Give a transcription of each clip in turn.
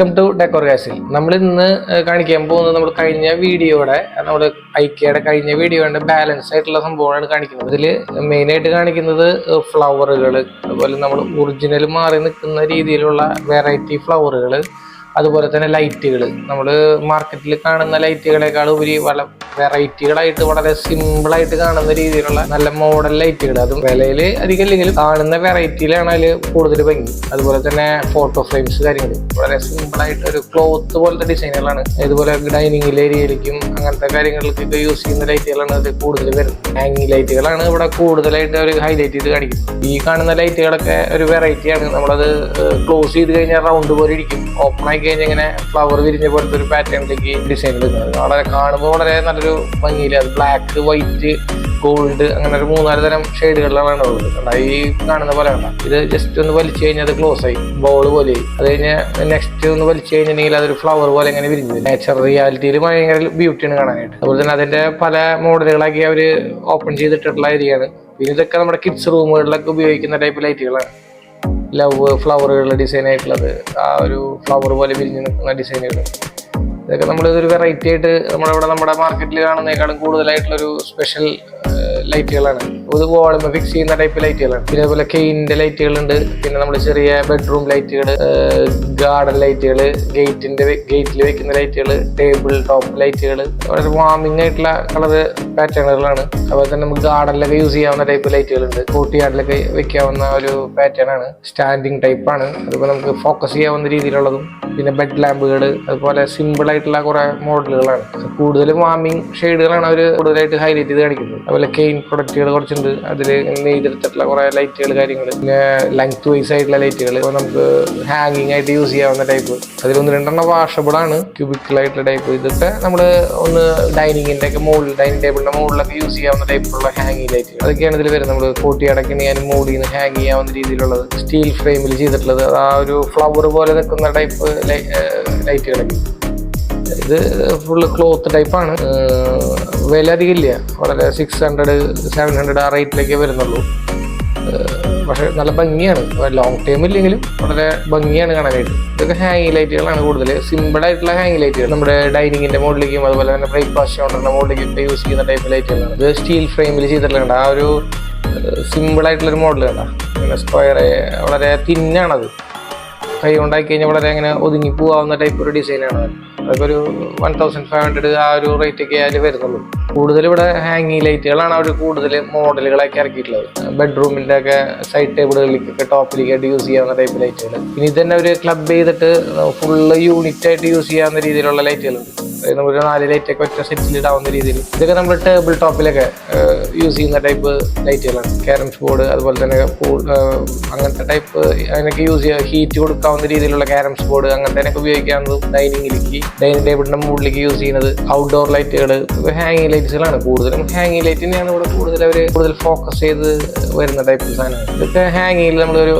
Welcome to decor castle നമ്മൾ ഇന്ന് കാണിക്കാൻ പോകുന്നത് നമ്മൾ കഴിഞ്ഞ വീഡിയോയുടെ നമ്മൾ ഐക്യയുടെ കഴിഞ്ഞ വീഡിയോയുടെ ബാലൻസ് ആയിട്ടുള്ള സംഭവമാണ് കാണിക്കുന്നത്. ഇതിൽ മെയിനായിട്ട് കാണിക്കുന്നത് ഫ്ലവറുകൾ അതുപോലെ നമ്മൾ ഒറിജിനൽ മാറി നിൽക്കുന്ന രീതിയിലുള്ള വെറൈറ്റി ഫ്ലവറുകൾ അതുപോലെ തന്നെ ലൈറ്റുകൾ നമ്മൾ മാർക്കറ്റിൽ കാണുന്ന ലൈറ്റുകളെക്കാൾ ഉപരി വളരെ വെറൈറ്റികളായിട്ട് വളരെ സിമ്പിളായിട്ട് കാണുന്ന രീതിയിലുള്ള നല്ല മോഡൽ ലൈറ്റുകൾ അതും വിലയിൽ അധികം ഇല്ലെങ്കിലും കാണുന്ന വെറൈറ്റിയിലാണ് അതിൽ കൂടുതൽ ഭംഗി. അതുപോലെ തന്നെ ഫോട്ടോ ഫ്രെയിംസ് കാര്യങ്ങൾ വളരെ സിമ്പിളായിട്ട് ഒരു ക്ലോത്ത് പോലത്തെ ഡിസൈനുകളാണ് ഇതുപോലെ ഡൈനിങ് ഏരിയയിലേക്കും അങ്ങനത്തെ കാര്യങ്ങൾക്കൊക്കെ യൂസ് ചെയ്യുന്ന ലൈറ്റുകളാണ് ഇത് കൂടുതൽ വരുന്നത്. ഹാങ്ങിങ് ലൈറ്റുകളാണ് ഇവിടെ കൂടുതലായിട്ട് അവർ ഹൈലൈറ്റ് ചെയ്ത് കാണിക്കുന്നത്. ഈ കാണുന്ന ലൈറ്റുകളൊക്കെ ഒരു വെറൈറ്റിയാണ് നമ്മളത് ക്ലോസ് ചെയ്ത് കഴിഞ്ഞാൽ റൗണ്ട് പോലെ ഇരിക്കും. ഓപ്പൺ ആയി കഴിഞ്ഞാൽ ഇങ്ങനെ ഫ്ലവർ വിരിഞ്ഞ പോലത്തെ ഒരു പാറ്റേണിലേക്ക് ഡിസൈൻ എടുക്കുന്നത് വളരെ കാണുമ്പോൾ വളരെ നല്ലൊരു ഭംഗിയില്ല അത് ബ്ലാക്ക് വൈറ്റ് ഗോൾഡ് അങ്ങനെ ഒരു മൂന്നാൽ തരം ഷെയ്ഡുകളിലാണ് ഉള്ളത്? ഈ കാണുന്ന പോലെ കണ്ട ഇത് ജസ്റ്റ് ഒന്ന് വലിച്ചു കഴിഞ്ഞാൽ അത് ക്ലോസ് ആയി. ബോൾ പോലെ. അത് കഴിഞ്ഞ് നെക്സ്റ്റ് ഒന്ന് വലിച്ചു കഴിഞ്ഞിട്ടുണ്ടെങ്കിൽ അതൊരു ഫ്ലവർ പോലെ ഇങ്ങനെ വിരിഞ്ഞു നേച്ചർ റിയാലിറ്റിയിൽ ഭയങ്കര ബ്യൂട്ടിയാണ് കാണാനായിട്ട്. അതുപോലെ തന്നെ അതിന്റെ പല മോഡലുകളാക്കി അവർ ഓപ്പൺ ചെയ്തിട്ടുള്ള ഏരിയയാണ് പിന്നെ ഇതൊക്കെ നമ്മുടെ കിഡ്സ് റൂമുകളിലൊക്കെ ഉപയോഗിക്കുന്ന ടൈപ്പ് ലൈറ്റുകളാണ് ലവ് ഫ്ലവറുകളുടെ ഡിസൈൻ ആയിട്ടുള്ളത്. ആ ഒരു ഫ്ലവർ പോലെ വിരിഞ്ഞ് നിൽക്കുന്ന ഡിസൈനുകൾ ഇതൊക്കെ നമ്മൾ ഇതൊരു വെറൈറ്റി ആയിട്ട് നമ്മളിവിടെ നമ്മുടെ മാർക്കറ്റിൽ കാണുന്നതിനേക്കാളും കൂടുതലായിട്ടുള്ളൊരു സ്പെഷ്യൽ ലൈറ്റുകളാണ് ഇത് വോളുമ ഫിക്സ് ചെയ്യുന്ന ടൈപ്പ് ലൈറ്റുകളാണ് പിന്നെ അതുപോലെ കെയിന്റെ ലൈറ്റുകളുണ്ട് പിന്നെ നമ്മൾ ചെറിയ ബെഡ്റൂം ലൈറ്റുകൾ ഗാർഡൻ ലൈറ്റുകൾ ഗേറ്റിന്റെ ഗേറ്റിൽ വെക്കുന്ന ലൈറ്റുകൾ ടേബിൾ ടോപ്പ് ലൈറ്റുകൾ വളരെ വാമിങ് ആയിട്ടുള്ള കളർ പാറ്റേണുകളാണ് അതുപോലെ തന്നെ നമുക്ക് ഗാർഡനിലൊക്കെ യൂസ് ചെയ്യാവുന്ന ടൈപ്പ് ലൈറ്റുകളുണ്ട് കോട്ടിയാർഡിലൊക്കെ വെക്കാവുന്ന ഒരു പാറ്റേൺ ആണ്. സ്റ്റാൻഡിങ് ടൈപ്പ് ആണ്. അതുപോലെ നമുക്ക് ഫോക്കസ് ചെയ്യാവുന്ന രീതിയിലുള്ളതും. പിന്നെ ബെഡ് ലാമ്പുകൾ അതുപോലെ സിമ്പിൾ ആയിട്ടുള്ള കുറെ മോഡലുകളാണ് കൂടുതലും വാമിങ് ഷെയ്ഡുകളാണ് അവർ കൂടുതലായിട്ട് ഹൈലൈറ്റ് ചെയ്ത് കാണിക്കുന്നത്. അതുപോലെ കെയിൻ പ്രൊഡക്റ്റുകൾ കുറച്ചുണ്ട് അതിൽ നെയ്തെടുത്തിട്ടുള്ള കുറെ ലൈറ്റുകൾ കാര്യങ്ങൾ പിന്നെ ലെങ്ത് വൈസ് ആയിട്ടുള്ള ലൈറ്റുകൾ നമുക്ക് ഹാങ്ങിങ് ആയിട്ട് യൂസ് ചെയ്യാവുന്ന ടൈപ്പ് അതിൽ ഒന്ന് രണ്ടെണ്ണം ക്യൂബിക്കൽ ആയിട്ടുള്ള ടൈപ്പ് ഇതൊക്കെ നമ്മൾ ഒന്ന് ഡൈനിങ്ങിന്റെ ഒക്കെ മുകളിൽ ഡൈനിങ് ടേബിളിന്റെ മുകളിലൊക്കെ യൂസ് ചെയ്യാവുന്ന ടൈപ്പിലുള്ള ഹാങ്ങിങ് ലൈറ്റുകൾ അതൊക്കെയാണ് ഇതിൽ വരുന്നത്. നമ്മൾ കോട്ടി അടക്കണി ഞാൻ മുകളിൽ നിന്ന് ഹാങ് ചെയ്യാവുന്ന രീതിയിലുള്ളത്. സ്റ്റീൽ ഫ്രെയിമിൽ ചെയ്തിട്ടുള്ളത്. ആ ഒരു ഫ്ലവർ പോലെ നിൽക്കുന്ന ടൈപ്പ് ലൈറ്റുകളൊക്കെ ഇത് ഫുള്ള് ക്ലോത്ത് ടൈപ്പാണ് വില അധികം ഇല്ല വളരെ സിക്സ് ഹൺഡ്രഡ് സെവൻ ഹൺഡ്രഡ് ആ റേറ്റിലേക്കേ വരുന്നുള്ളൂ. പക്ഷെ നല്ല ഭംഗിയാണ്. ലോങ് ടൈം ഇല്ലെങ്കിലും വളരെ ഭംഗിയാണ് കാണാനായിട്ട് ഇതൊക്കെ ഹാങ് ലൈറ്റുകളാണ് കൂടുതൽ സിമ്പിൾ ആയിട്ടുള്ള ഹാങ് ലൈറ്റുകൾ നമ്മുടെ ഡൈനിങ്ങിന്റെ മോഡലിലേക്കും അതുപോലെ തന്നെ ബ്രേക്ക്ഫാസ്റ്റ് കൗണ്ടറിന്റെ മോഡലിലേക്കും ഒക്കെ യൂസ് ചെയ്യുന്ന ടൈപ്പ് ലൈറ്റുകളാണ് ഇത് സ്റ്റീൽ ഫ്രെയിമിൽ ചെയ്തിട്ടുണ്ട് ആ ഒരു ഒരു മോഡൽ കണ്ട. സ്ക്വയർ വളരെ തിന്നാണത് കൈ ഉണ്ടാക്കി കഴിഞ്ഞാൽ വളരെ അങ്ങനെ ഒതുങ്ങി പോകാവുന്ന ടൈപ്പ് ഒരു ഡിസൈനാണ് അതൊക്കെ ഒരു വൺ തൗസൻഡ് ഫൈവ് ഹൺഡ്രഡ് ആ ഒരു റേറ്റ് ഒക്കെ അതിൽ വരുന്നുള്ളൂ. കൂടുതൽ ഇവിടെ ഹാങ്ങിങ് ലൈറ്റുകളാണ് അവർ കൂടുതൽ മോഡലുകളൊക്കെ ഇറക്കിയിട്ടുള്ളത്. ബെഡ്റൂമിന്റെ ഒക്കെ സൈഡ് ടേബിളുകളിലേക്കൊക്കെ ടോപ്പിലേക്കായിട്ട് യൂസ് ചെയ്യാവുന്ന ടൈപ്പ് ലൈറ്റുകൾ ഇനി തന്നെ ഒരു ക്ലബ് ചെയ്തിട്ട് ഫുള്ള് യൂണിറ്റ് ആയിട്ട് യൂസ് ചെയ്യാവുന്ന രീതിയിലുള്ള ലൈറ്റുകളുണ്ട് അതായത് ഒരു നാല് ലൈറ്റൊക്കെ ഒറ്റ സെറ്റിൽ ഇടാവുന്ന രീതിയിൽ. ഇതൊക്കെ നമ്മൾ ടേബിൾ ടോപ്പിലൊക്കെ യൂസ് ചെയ്യുന്ന ടൈപ്പ് ലൈറ്റുകളാണ് ക്യാരംസ് ബോർഡ് അതുപോലെ തന്നെ അങ്ങനത്തെ ടൈപ്പ് അതിനൊക്കെ യൂസ് ചെയ്യുക ഹീറ്റ് കൊടുക്കാവുന്ന രീതിയിലുള്ള ക്യാരംസ് ബോർഡ് അങ്ങനത്തെ ഉപയോഗിക്കാവുന്നത് ഡൈനിങ്ങിലേക്ക് ഡൈനിങ് ടേബിളിന്റെ മുകളിലേക്ക് യൂസ് ചെയ്യുന്നത് ഔട്ട്ഡോർ ലൈറ്റുകൾ ഹാങ്ങിങ് ലൈറ്റ്സുകളാണ് കൂടുതലും. ഹാങ്ങിങ് ലൈറ്റ് തന്നെയാണ് ഇവിടെ കൂടുതൽ അവർ കൂടുതൽ ഫോക്കസ് ചെയ്ത് വരുന്ന ടൈപ്പ് സാധനങ്ങൾ. ഇതൊക്കെ ഹാങ്ങിങ്ങിൽ നമ്മളൊരു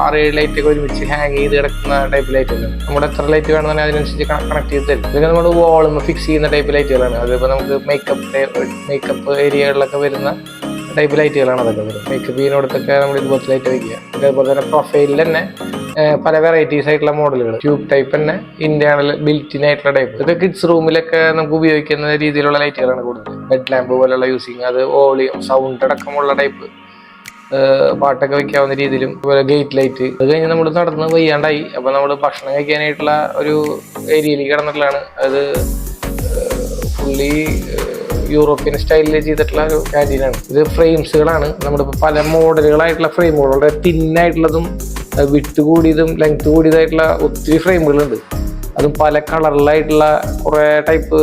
ആറ് ഏഴ് ലൈറ്റ് ഒക്കെ ഒരുമിച്ച് ഹാങ് ചെയ്ത് കിടക്കുന്ന ടൈപ്പ് ലൈറ്റുകൾ നമ്മുടെ എത്ര ലൈറ്റ് വേണമെന്ന് അതിനനുസരിച്ച് കണക്ട് ചെയ്ത് തരും. ഇതൊക്കെ നമ്മൾ വാളും ഫിക്സ് ചെയ്യുന്ന ടൈപ്പ് ലൈറ്റുകളാണ് അതിപ്പോൾ നമുക്ക് മേക്കപ്പ് മേക്കപ്പ് ഏരിയകളിലൊക്കെ വരുന്ന ടൈപ്പ് ലൈറ്റുകളാണ് അതൊക്കെ മേക്കപ്പ് ചെയ്യുന്നിടത്തൊക്കെ നമ്മൾ ഇതുപോലത്തെ ലൈറ്റ് വയ്ക്കുക അതേപോലെ തന്നെ പ്രൊഫൈലിൽ തന്നെ പല വെറൈറ്റീസ് ആയിട്ടുള്ള മോഡലുകൾ ട്യൂബ് ടൈപ്പ് തന്നെ ഇന്റേണൽ ബിൽറ്റിൻ ആയിട്ടുള്ള ടൈപ്പ് ഇത് കിഡ്സ് റൂമിലൊക്കെ നമുക്ക് ഉപയോഗിക്കുന്ന രീതിയിലുള്ള ലൈറ്റുകളാണ് കൂടുതൽ. ബെഡ് ലാമ്പ് പോലുള്ള യൂസിങ് അത് വോളിയം സൗണ്ട് അടക്കമുള്ള ടൈപ്പ് പാട്ടൊക്കെ വെക്കാവുന്ന രീതിയിലും അതുപോലെ ഗേറ്റ് ലൈറ്റ് അത് കഴിഞ്ഞ് നമ്മൾ നടന്ന് വയ്യാണ്ടായി. അപ്പൊ നമ്മൾ ഭക്ഷണം കഴിക്കാനായിട്ടുള്ള ഒരു ഏരിയയിൽ കിടന്നിട്ടുള്ളതാണ്. അത് ഫുള്ളി യൂറോപ്യൻ സ്റ്റൈലിൽ ചെയ്തിട്ടുള്ള ഒരു ക്യാന്റീനാണ് ഇത് ഫ്രെയിംസുകളാണ് നമ്മളിപ്പോൾ പല മോഡലുകളായിട്ടുള്ള ഫ്രെയിമുകൾ വളരെ തിന്നായിട്ടുള്ളതും വിട്ട് കൂടിയതും ലെങ്ത് കൂടിയതായിട്ടുള്ള ഒത്തിരി ഫ്രെയിമുകളുണ്ട് അതും പല കളറിലായിട്ടുള്ള കുറേ ടൈപ്പ്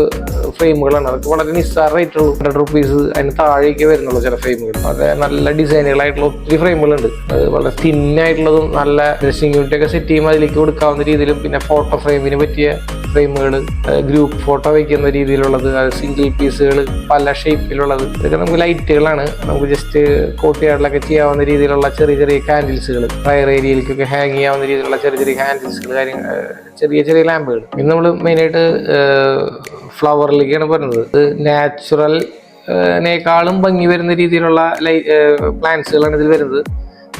ഫ്രെയിമുകളാണ് അതൊക്കെ വളരെ നിസ്സാര റേറ്റ് ഉള്ളൂ ഹൺഡ്രഡ് റുപ്പീസ് അതിന് താഴേക്ക് വരുന്നുള്ളൂ ചില ഫ്രെയിമുകൾ വളരെ നല്ല ഡിസൈനുകളായിട്ടുള്ള ഒത്തിരി ഫ്രെയിമുകളുണ്ട് അത് വളരെ തിന്നായിട്ടുള്ളതും നല്ല ഡ്രസ്സിംഗ് യൂണിറ്റൊക്കെ സെറ്റ് ചെയ്യുമ്പോൾ അതിലേക്ക് കൊടുക്കാവുന്ന രീതിയിലും പിന്നെ ഫോട്ടോ ഫ്രെയിമിന് പറ്റിയ ഫ്രെയിമുകൾ ഗ്രൂപ്പ് ഫോട്ടോ വയ്ക്കുന്ന രീതിയിലുള്ളത് സിംഗിൾ പീസുകൾ പല ഷേപ്പിലുള്ളത് ഇതൊക്കെ നമുക്ക് ലൈറ്റുകളാണ് നമുക്ക് ജസ്റ്റ് കോട്ടിയാടിലൊക്കെ ചെയ്യാവുന്ന രീതിയിലുള്ള ചെറിയ ചെറിയ കാൻഡിൽസുകൾ ഫയർ ഏരിയയിലേക്കൊക്കെ ഹാങ് ചെയ്യാവുന്ന രീതിയിലുള്ള ചെറിയ ചെറിയ ഹാൻഡിൽസുകൾ കാര്യങ്ങൾ ചെറിയ ചെറിയ ലാമ്പുകൾ ഇന്ന് നമ്മൾ മെയിനായിട്ട് ഫ്ലവറിലേക്കാണ് പറയുന്നത് ഇത് നാച്ചുറൽ നേക്കാളും ഭംഗി വരുന്ന രീതിയിലുള്ള ലൈ പ്ലാന്റ്സുകളാണ് ഇതിൽ വരുന്നത്.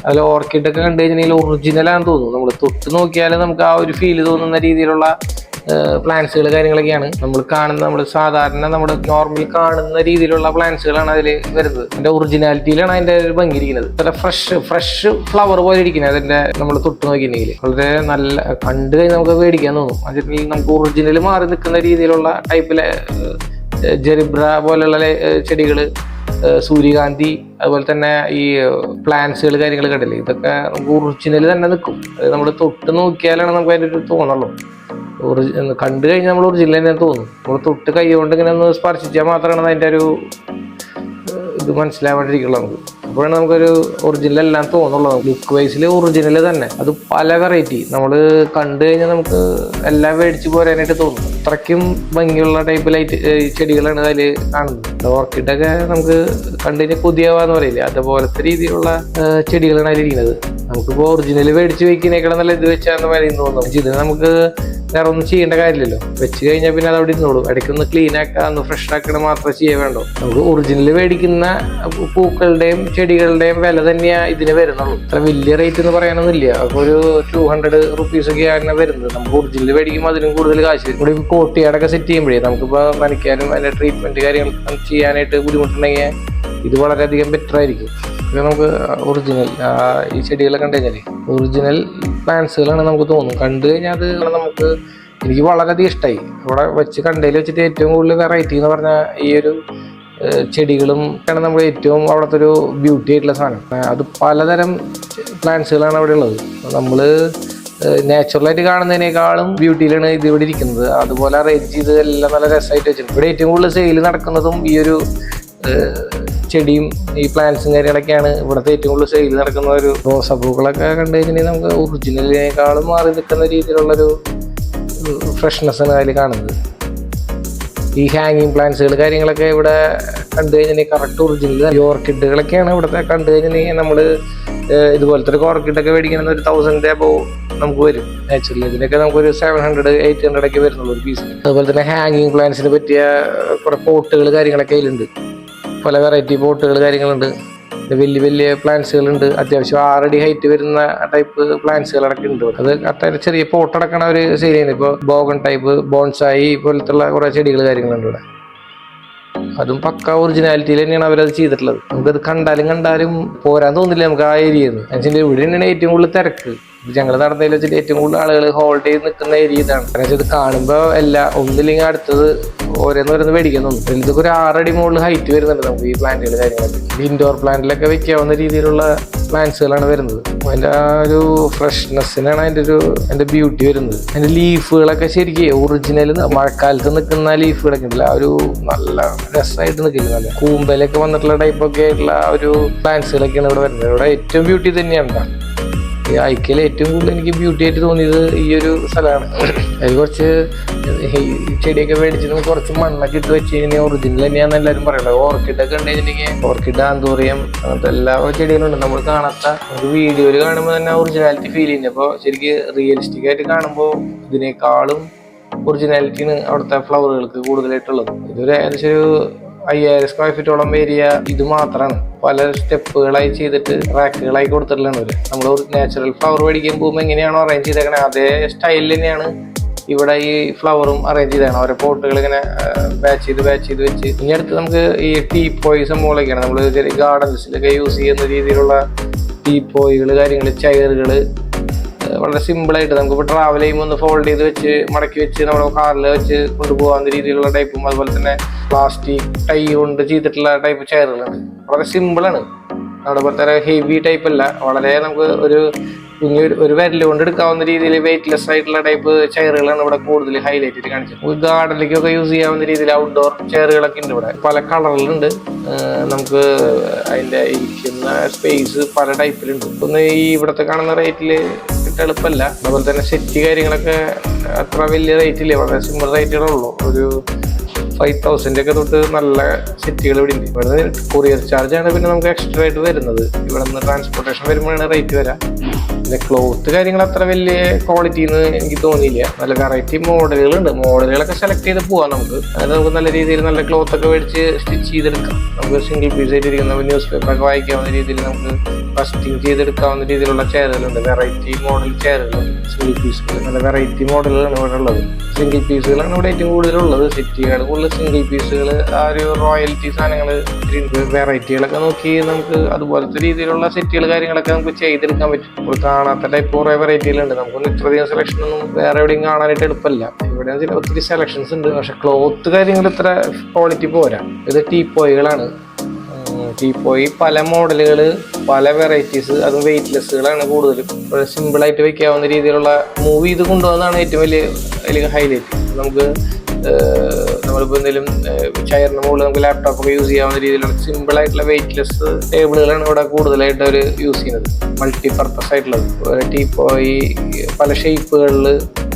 അതിൽ ഓർക്കിഡ് ഒക്കെ കണ്ടു കഴിഞ്ഞാൽ ഒറിജിനലാണെന്ന് തോന്നുന്നു. നമ്മൾ തൊട്ട് നോക്കിയാൽ നമുക്ക് ആ ഒരു ഫീൽ തോന്നുന്ന രീതിയിലുള്ള പ്ലാന്റ്സുകൾ കാര്യങ്ങളൊക്കെയാണ്. നമ്മൾ കാണുന്ന നമ്മൾ സാധാരണ നമ്മൾ നോർമൽ കാണുന്ന രീതിയിലുള്ള പ്ലാന്റ്സുകളാണ് അതിൽ വരുന്നത്. അതിന്റെ ഒറിജിനാലിറ്റിയിലാണ് അതിന്റെ ഒരു ഭംഗി ഇരിക്കുന്നത് നല്ല ഫ്രഷ് ഫ്രഷ് ഫ്ലവർ പോലെ ഇരിക്കുന്നത് അതിന്റെ നമ്മൾ തൊട്ട് നോക്കിയിട്ടുണ്ടെങ്കിൽ വളരെ നല്ല കണ്ടു കഴിഞ്ഞാൽ നമുക്ക് മേടിക്കാൻ തോന്നും. അതിൽ നമുക്ക് ഒറിജിനൽ മാറി നിൽക്കുന്ന രീതിയിലുള്ള ടൈപ്പിലെ ജെറിബ്ര പോലുള്ള ചെടികൾ സൂര്യകാന്തി അതുപോലെ തന്നെ ഈ പ്ലാന്റ്സുകൾ കാര്യങ്ങൾ കണ്ടില്ലേ? ഇതൊക്കെ നമുക്ക് ഒറിജിനൽ തന്നെ നിൽക്കും. നമ്മൾ തൊട്ട് നോക്കിയാലാണ് നമുക്ക് അതിന്റെ ഒരു തോന്നുള്ളൂ. കണ്ടു കഴിഞ്ഞാൽ നമ്മൾ ഒറിജിനൽ തന്നെ തോന്നും. നമ്മൾ തൊട്ട് കൈ കൊണ്ട് ഇങ്ങനെ ഒന്ന് സ്പർശിച്ചാൽ മാത്രമാണ് അതിന്റെ ഒരു ഇത് മനസ്സിലാവാണ്ടിരിക്കുള്ളൂ നമുക്ക്. അപ്പോഴാണ് നമുക്കൊരു ഒറിജിനൽ എല്ലാം തോന്നുള്ളൂ ലുക്ക് വൈസിൽ ഒറിജിനൽ തന്നെ. അത് പല വെറൈറ്റി നമ്മൾ കണ്ടു കഴിഞ്ഞാൽ നമുക്ക് എല്ലാം മേടിച്ച് പോരാനായിട്ട് തോന്നും. അത്രയ്ക്കും ഭംഗിയുള്ള ടൈപ്പ് ലൈറ്റ് ചെടികളാണ് അതിൽ കാണുന്നത്. ഓർക്കിഡൊക്കെ നമുക്ക് കണ്ടു കഴിഞ്ഞാൽ പുതിയവാന്ന് പറയില്ല? അതുപോലത്തെ രീതിയിലുള്ള ചെടികളാണ് അതിലിരിക്കുന്നത്. നമുക്കിപ്പോൾ ഒറിജിനൽ മേടിച്ച് വയ്ക്കുന്നേക്കാളും നല്ല ഇത് വെച്ചാന്ന് പറയുന്നത് തോന്നുന്നു ഇത് നമുക്ക് വേറെ ഒന്നും ചെയ്യേണ്ട കാര്യമില്ലല്ലോ. വെച്ച് കഴിഞ്ഞാൽ പിന്നെ അത് അവിടെ ഇരുന്നോളൂ. ഇടയ്ക്ക് ഒന്ന് ക്ലീൻ ആക്കുക ഒന്ന് ഫ്രഷ് ആക്കണം മാത്രമേ ചെയ്യാൻ വേണ്ടോ? നമുക്ക് ഒറിജിനൽ മേടിക്കുന്ന പൂക്കളുടെയും ചെടികളുടെയും വില തന്നെയാ ഇതിന് വരുന്നുള്ളൂ. അത്ര വലിയ റേറ്റ് എന്ന് പറയാനൊന്നുമില്ല. അപ്പോൾ ഒരു ടു ഹൺഡ്രഡ് റുപ്പീസ് ഒക്കെ ആണ് വരുന്നത്. നമുക്ക് ഒറിജിനൽ മേടിക്കുമ്പോൾ അതിനും കൂടുതൽ കാശ് ഇവിടെ കോട്ടിയാടൊക്കെ സെറ്റ് ചെയ്യുമ്പോഴേ നമുക്കിപ്പോൾ നനയ്ക്കാനും അതിന്റെ ട്രീറ്റ്മെന്റ് കാര്യങ്ങൾ ചെയ്യാനായിട്ട് ബുദ്ധിമുട്ടുണ്ടെങ്കിൽ ഇത് വളരെയധികം ബെറ്റർ ആയിരിക്കും. നമുക്ക് ഒറിജിനൽ ഈ ചെടികളെ കണ്ടു കഴിഞ്ഞാൽ ഒറിജിനൽ പ്ലാന്റ്സുകളാണ് നമുക്ക് തോന്നും കണ്ടു കഴിഞ്ഞാൽ അത് നമുക്ക് എനിക്ക് വളരെയധികം ഇഷ്ടമായി ഇവിടെ വെച്ച് കണ്ടതിൽ വെച്ചിട്ട് ഏറ്റവും കൂടുതൽ വെറൈറ്റി എന്ന് പറഞ്ഞാൽ ഈ ഒരു ചെടികളും ആണ് നമ്മൾ ഏറ്റവും അവിടുത്തെ ഒരു ബ്യൂട്ടി ആയിട്ടുള്ള സാധനം. അത് പലതരം പ്ലാന്റ്സുകളാണ് അവിടെ ഉള്ളത്. നമ്മൾ നാച്ചുറലായിട്ട് കാണുന്നതിനേക്കാളും ബ്യൂട്ടിയിലാണ് ഇത് ഇവിടെ ഇരിക്കുന്നത്. അതുപോലെ അറേഞ്ച് ചെയ്ത് എല്ലാം നല്ല രസമായിട്ട് വെച്ചിട്ടുണ്ട്. ഇവിടെ ഏറ്റവും കൂടുതൽ സെയിൽ നടക്കുന്നതും ഈ ഒരു ചെടിയും ഈ പ്ലാന്റ്സും കാര്യങ്ങളൊക്കെയാണ് ഇവിടുത്തെ ഏറ്റവും കൂടുതൽ സെയിൽ നടക്കുന്ന ഒരു റോസപ്പൂക്കളൊക്കെ കണ്ടു കഴിഞ്ഞിട്ടുണ്ടെങ്കിൽ നമുക്ക് ഒറിജിനലിനേക്കാളും മാറി നിൽക്കുന്ന രീതിയിലുള്ളൊരു ഫ്രഷ്നെസ് ആണ് അതിൽ കാണുന്നത്. ഈ ഹാങ്ങിങ് പ്ലാന്റ്സുകൾ കാര്യങ്ങളൊക്കെ ഇവിടെ കണ്ടു കഴിഞ്ഞിട്ടുണ്ടെങ്കിൽ കറക്റ്റ് ഒറിജിനൽ ഓർക്കിഡുകളൊക്കെയാണ് ഇവിടുത്തെ കണ്ടു കഴിഞ്ഞിട്ടുണ്ടെങ്കിൽ നമ്മൾ ഇതുപോലത്തെ ഒരു ഓർക്കിഡൊക്കെ മേടിക്കണമെന്ന് ഒരു തൗസൻഡ് അബോ നമുക്ക് വരും. നാച്ചുറലി ഇതിനൊക്കെ നമുക്കൊരു സെവൻ ഹൺഡ്രഡ് എയ്റ്റ് ഹൺഡ്രഡ് ഒക്കെ വരുന്നുള്ളൂ ഒരു പീസിന് അതുപോലെ തന്നെ ഹാങ്ങിങ് പ്ലാന്റ്സിന് പറ്റിയ കുറെ പോട്ടുകൾ കാര്യങ്ങളൊക്കെ അതിലുണ്ട്. പല വെറൈറ്റി ബോട്ടുകൾ കാര്യങ്ങളുണ്ട്. വലിയ വലിയ പ്ലാന്റ്സുകളുണ്ട് അത്യാവശ്യം ആറടി ഹൈറ്റ് വരുന്ന ടൈപ്പ് പ്ലാന്റ്സുകളൊക്കെ ഉണ്ട്. അത് അത്ര ചെറിയ പോട്ടടക്കണ ഒരു ശരിയാണ് ഇപ്പോൾ ബോഗൺ ടൈപ്പ് ബോൺസായി പോലത്തുള്ള കുറേ ചെടികൾ കാര്യങ്ങളുണ്ട് ഇവിടെ. അതും പക്ക ഒറിജിനാലിറ്റിയിൽ തന്നെയാണ് അവരത് ചെയ്തിട്ടുള്ളത്. നമുക്കത് കണ്ടാലും കണ്ടാലും പോരാൻ തോന്നില്ല നമുക്ക് ആ ഏരിയയിൽ നിന്ന് അതിന്റെ ഇവിടെ തന്നെയാണ് ഏറ്റവും കൂടുതൽ തിരക്ക്. ഞങ്ങൾ നടന്നതിൽ വെച്ചിട്ട് ഏറ്റവും കൂടുതൽ ആളുകൾ ഹോൾഡ് ചെയ്ത് നിൽക്കുന്ന ഏരിയ ഇതാണ്. കാരണം ഇത് കാണുമ്പോൾ എല്ലാ ഒന്നില്ലെങ്കിൽ അടുത്തത് ഓരോന്ന് ഓരോന്ന് മേടിക്കുന്നു ഇതൊക്കെ ഒരു ആറടി മുകളിൽ ഹൈറ്റ് വരുന്നുണ്ട് നമുക്ക് ഈ പ്ലാന്റുകൾ കാര്യങ്ങളൊക്കെ. ഇൻഡോർ പ്ലാന്റിലൊക്കെ വെക്കാവുന്ന രീതിയിലുള്ള പ്ലാന്റ്സുകളാണ് വരുന്നത്. അതിന്റെ ആ ഒരു ഫ്രഷ്നെസ്സിനാണ് അതിന്റെ ഒരു അതിന്റെ ബ്യൂട്ടി വരുന്നത്. അതിന്റെ ലീഫുകളൊക്കെ ശരിക്കും ഒറിജിനൽ മഴക്കാലത്ത് നിൽക്കുന്ന ലീഫുകളൊക്കെ ഉണ്ടല്ലോ ഒരു നല്ല രസമായിട്ട് നിൽക്കില്ല നല്ല കൂമ്പലൊക്കെ വന്നിട്ടുള്ള ടൈപ്പൊക്കെ ആയിട്ടുള്ള ഒരു പ്ലാന്റ്സുകളൊക്കെയാണ് ഇവിടെ വരുന്നത്. ഇവിടെ ഏറ്റവും ബ്യൂട്ടി തന്നെയാണ്. ഈ ഐക്യയിൽ ഏറ്റവും കൂടുതൽ എനിക്ക് ബ്യൂട്ടി ആയിട്ട് തോന്നിയത് ഈ ഒരു സ്ഥലമാണ്. അതിൽ കുറച്ച് ചെടിയൊക്കെ മേടിച്ച് കുറച്ച് മണ്ണൊക്കെ ഇട്ട് വെച്ച് കഴിഞ്ഞാൽ ഒറിജിനൽ തന്നെയാണെന്ന് എല്ലാവരും പറയുന്നത് ഓർക്കിഡൊക്കെ ഉണ്ട് കഴിഞ്ഞിട്ടുണ്ടെങ്കിൽ ഓർക്കിഡ് ആന്തൂറിയം അങ്ങനത്തെ എല്ലാ ചെടികളും ഉണ്ട്. നമ്മൾ കാണാത്ത ഒരു വീഡിയോയിൽ കാണുമ്പോൾ തന്നെ ഒറിജിനാലിറ്റി ഫീൽ ചെയ്യുന്നത് അപ്പോൾ ശരിക്കും റിയലിസ്റ്റിക് ആയിട്ട് കാണുമ്പോൾ ഇതിനേക്കാളും ഒറിജിനാലിറ്റിയാണ് അവിടുത്തെ ഫ്ലവറുകൾക്ക് കൂടുതലായിട്ടുള്ളത്. ഇതൊരു ഏകദേശം ഒരു അയ്യായിരം സ്ക്വയർ ഫീറ്റോളം ഏരിയ ഇത് മാത്രമാണ് പല സ്റ്റെപ്പുകളായി ചെയ്തിട്ട് റാക്കുകളായി കൊടുത്തിട്ടുള്ളതാണ് ഇവർ നമ്മൾ നാച്ചുറൽ ഫ്ലവർ മേടിക്കാൻ പോകുമ്പോൾ എങ്ങനെയാണോ അറേഞ്ച് ചെയ്തേക്കണേ അതേ സ്റ്റൈലിൽ തന്നെയാണ് ഇവിടെ ഈ ഫ്ലവറും അറേഞ്ച് ചെയ്തേക്കണം. ഓരോ പോട്ടുകൾ ഇങ്ങനെ ബാച്ച് ചെയ്ത് ബാച്ച് ചെയ്ത് വെച്ച്. ഇനി അടുത്ത് നമുക്ക് ഈ ടീ പോയി പോലെയൊക്കെയാണ്. നമ്മൾ ഗാർഡൻസിലൊക്കെ യൂസ് ചെയ്യുന്ന രീതിയിലുള്ള ടീ പോയികൾ കാര്യങ്ങൾ ചെയറുകൾ വളരെ സിമ്പിളായിട്ട് നമുക്കിപ്പോൾ ട്രാവൽ ചെയ്യുമ്പോൾ ഒന്ന് ഫോൾഡ് ചെയ്ത് വെച്ച് മടക്കി വെച്ച് നമ്മുടെ കാറിൽ വെച്ച് കൊണ്ടുപോകാവുന്ന രീതിയിലുള്ള ടൈപ്പും അതുപോലെ തന്നെ പ്ലാസ്റ്റിക് ടൈ കൊണ്ട് ചെയ്തിട്ടുള്ള ടൈപ്പ് ചെയറുകളുണ്ട് വളരെ സിമ്പിളാണ് നമ്മുടെ പോലത്തെ ഹെവി ടൈപ്പ് അല്ല. വളരെ നമുക്ക് ഒരു കുഞ്ഞു ഒരു- വിരൽ കൊണ്ട് എടുക്കാവുന്ന രീതിയിൽ വെയിറ്റ്ലെസ് ആയിട്ടുള്ള ടൈപ്പ് ചെയറുകളാണ് ഇവിടെ കൂടുതൽ ഹൈലൈറ്റ് ചെയ്ത് കാണിച്ചത്. ഗാർഡനിലേക്കൊക്കെ യൂസ് ചെയ്യാവുന്ന രീതിയിൽ ഔട്ട്ഡോർ ചെയറുകളൊക്കെ ഉണ്ട് ഇവിടെ. പല കളറിലുണ്ട് നമുക്ക് അതിന്റെ ഇരിക്കുന്ന സ്പേസ് പല ടൈപ്പിലുണ്ട് ഒന്ന് ഈ ഇവിടുത്തെ കാണുന്ന റേറ്റിൽ എളുപ്പമല്ല. അതുപോലെ തന്നെ സെറ്റ് കാര്യങ്ങളൊക്കെ അത്ര വലിയ റേറ്റ് ഇല്ല? വളരെ സിമ്പിൾ റേറ്റുകളുള്ളൂ ഒരു ഫൈവ് തൗസൻഡ് ഒക്കെ തൊട്ട് നല്ല സെറ്റുകൾ ഇവിടെ ഉണ്ട്. ഇവിടെ നിന്ന് കൊറിയർ ചാർജ് ആണ് പിന്നെ നമുക്ക് എക്സ്ട്രാ ആയിട്ട് വരുന്നത്. ഇവിടെ നിന്ന് ട്രാൻസ്പോർട്ടേഷൻ വരുമ്പോഴാണ് റേറ്റ് വരാം. പിന്നെ ക്ലോത്ത് കാര്യങ്ങൾ അത്ര വലിയ ക്വാളിറ്റി എന്ന് എനിക്ക് തോന്നിയില്ല. നല്ല വെറൈറ്റി മോഡലുകൾ ഉണ്ട് മോഡലുകളൊക്കെ സെലക്ട് ചെയ്ത് പോവാം നമുക്ക്. അതായത് നമുക്ക് നല്ല രീതിയിൽ നല്ല ക്ലോത്ത് ഒക്കെ മേടിച്ച് സ്റ്റിച്ച് ചെയ്തെടുക്കാം. നമുക്ക് സിംഗിൾ പീസ് ആയിട്ട് ഇരിക്കുന്ന ന്യൂസ് പേപ്പർ ഒക്കെ വായിക്കാവുന്ന രീതിയിൽ നമുക്ക് ഫസ്റ്റിങ് ചെയ്തെടുക്കാവുന്ന രീതിയിലുള്ള ചെയറുകളുണ്ട് വെറൈറ്റി മോഡൽ ചെയറുകൾ സിംഗിൾ പീസുകൾ നല്ല വെറൈറ്റി മോഡലുകളാണ് ഇവിടെ ഉള്ളത്. സിംഗിൾ പീസുകളാണ് ഇവിടെ ഏറ്റവും കൂടുതലുള്ളത് സിറ്റികൾ കൂടുതൽ സിംഗിൾ പീസുകൾ ആ ഒരു റോയൽറ്റി സാധനങ്ങൾ വെറൈറ്റികളൊക്കെ നോക്കി നമുക്ക് അതുപോലത്തെ രീതിയിലുള്ള സെറ്റുകൾ കാര്യങ്ങളൊക്കെ നമുക്ക് ചെയ്തെടുക്കാൻ പറ്റും. നമ്മൾ കാണാത്ത ടൈപ്പ് കുറേ വെറൈറ്റികളുണ്ട് നമുക്കൊന്നും ഇത്രയധികം സെലക്ഷൻ ഒന്നും വേറെ എവിടെയും കാണാനായിട്ട് എളുപ്പമല്ല. ഇവിടെ ഒത്തിരി സെലക്ഷൻസ് ഉണ്ട്. പക്ഷെ ക്ലോത്ത് കാര്യങ്ങൾ ഇത്ര ക്വാളിറ്റി പോരാ. ഇത് ടീപ്പോയികളാണ് പോയി പല മോഡലുകൾ പല വെറൈറ്റീസ് അതും വെയിറ്റ്ലെസ്സുകളാണ് കൂടുതലും. സിമ്പിളായിട്ട് വെക്കാവുന്ന രീതിയിലുള്ള മൂവ് ചെയ്ത് കൊണ്ടുപോകുന്നതാണ് ഏറ്റവും വലിയ വലിയ ഹൈലൈറ്റ് നമുക്ക് നമ്മളിപ്പോൾ എന്തെങ്കിലും ചെയറിന് മുകളിൽ നമുക്ക് ലാപ്ടോപ്പ് ഒക്കെ യൂസ് ചെയ്യാവുന്ന രീതിയിലുള്ള സിമ്പിൾ ആയിട്ടുള്ള വെയിറ്റ്ലെസ് ടേബിളുകളാണ് ഇവിടെ കൂടുതലായിട്ട് അവർ യൂസ് ചെയ്യുന്നത്. മൾട്ടി പർപ്പസ് ആയിട്ടുള്ളത്. ടീപ്പോയി പല ഷേപ്പുകളിൽ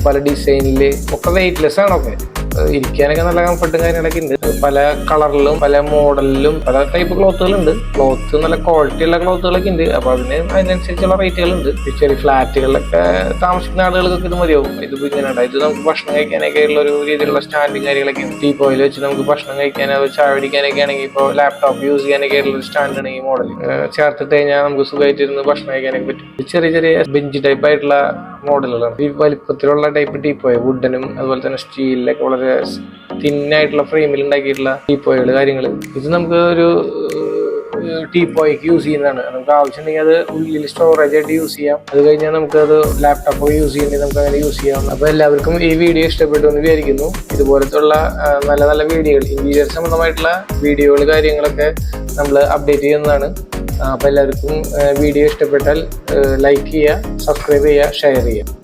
പല ഡിസൈനിൽ ഒക്കെ വെയിറ്റ്ലെസ് ആണൊക്കെ ഏഹ് ഇരിക്കാനൊക്കെ നല്ല കംഫർട്ടും കാര്യങ്ങളൊക്കെ ഉണ്ട്. പല കളറിലും പല മോഡലിലും പല ടൈപ്പ് ക്ലോത്തുകളുണ്ട് ക്ലോത്ത് നല്ല ക്വാളിറ്റി ഉള്ള ക്ലോത്തുകളൊക്കെ ഉണ്ട്. അപ്പൊ അതിന് അതിനനുസരിച്ചുള്ള റേറ്റുകൾ ഉണ്ട്. ചെറിയ ഫ്ലാറ്റുകളിലൊക്കെ താമസിക്കുന്ന ആളുകൾക്കൊക്കെ ഇത് മതിയാവും. ഇത് ഇങ്ങനെ ഇത് നമുക്ക് ഭക്ഷണം കഴിക്കാനൊക്കെ ഉള്ള ഒരു രീതിയിലുള്ള സ്റ്റാൻഡും കാര്യങ്ങളൊക്കെ ടീ പോയിൽ വെച്ച് നമുക്ക് ഭക്ഷണം കഴിക്കാനും ചായ പിടിക്കാനൊക്കെ ആണെങ്കിൽ ഇപ്പോൾ ലാപ്ടോപ്പ് യൂസ് ചെയ്യാനൊക്കെ ഉള്ള ഒരു സ്റ്റാൻഡ് ആണ് ഈ മോഡൽ ചേർത്തിട്ട് കഴിഞ്ഞാൽ നമുക്ക് സുഖമായിട്ടിരുന്ന് ഭക്ഷണം കഴിക്കാനൊക്കെ പറ്റും. ചെറിയ ചെറിയ ബെഞ്ച് ടൈപ്പ് ആയിട്ടുള്ള മോഡലുകളാണ്. ഈ വലിപ്പത്തിലുള്ള ടൈപ്പ് ടീപ്പോയ വുഡനും അതുപോലെ തന്നെ സ്റ്റീലിലൊക്കെ വളരെ തിന്നായിട്ടുള്ള ഫ്രെയിമിൽ ഉണ്ടാക്കിയിട്ടുള്ള ടീപ്പോയകൾ കാര്യങ്ങൾ ഇത് നമുക്ക് ഒരു ടീപ്പോയ്ക്ക് യൂസ് ചെയ്യുന്നതാണ്. നമുക്ക് ആവശ്യമുണ്ടെങ്കിൽ അത് ഉള്ളിൽ സ്റ്റോറേജ് ആയിട്ട് യൂസ് ചെയ്യാം. അത് കഴിഞ്ഞാൽ നമുക്ക് അത് ലാപ്ടോപ്പ് യൂസ് ചെയ്യണമെങ്കിൽ നമുക്ക് അങ്ങനെ യൂസ് ചെയ്യാം. അപ്പോൾ എല്ലാവർക്കും ഈ വീഡിയോ ഇഷ്ടപ്പെട്ടു എന്ന് വിചാരിക്കുന്നു. ഇതുപോലത്തുള്ള നല്ല നല്ല വീഡിയോകൾ ഇന്റീരിയർ സംബന്ധമായിട്ടുള്ള വീഡിയോകൾ കാര്യങ്ങളൊക്കെ നമ്മൾ അപ്ഡേറ്റ് ചെയ്യുന്നതാണ്. അപ്പോൾ എല്ലാവർക്കും വീഡിയോ ഇഷ്ടപ്പെട്ടാൽ ലൈക്ക് ചെയ്യുക സബ്സ്ക്രൈബ് ചെയ്യുക ഷെയർ ചെയ്യുക.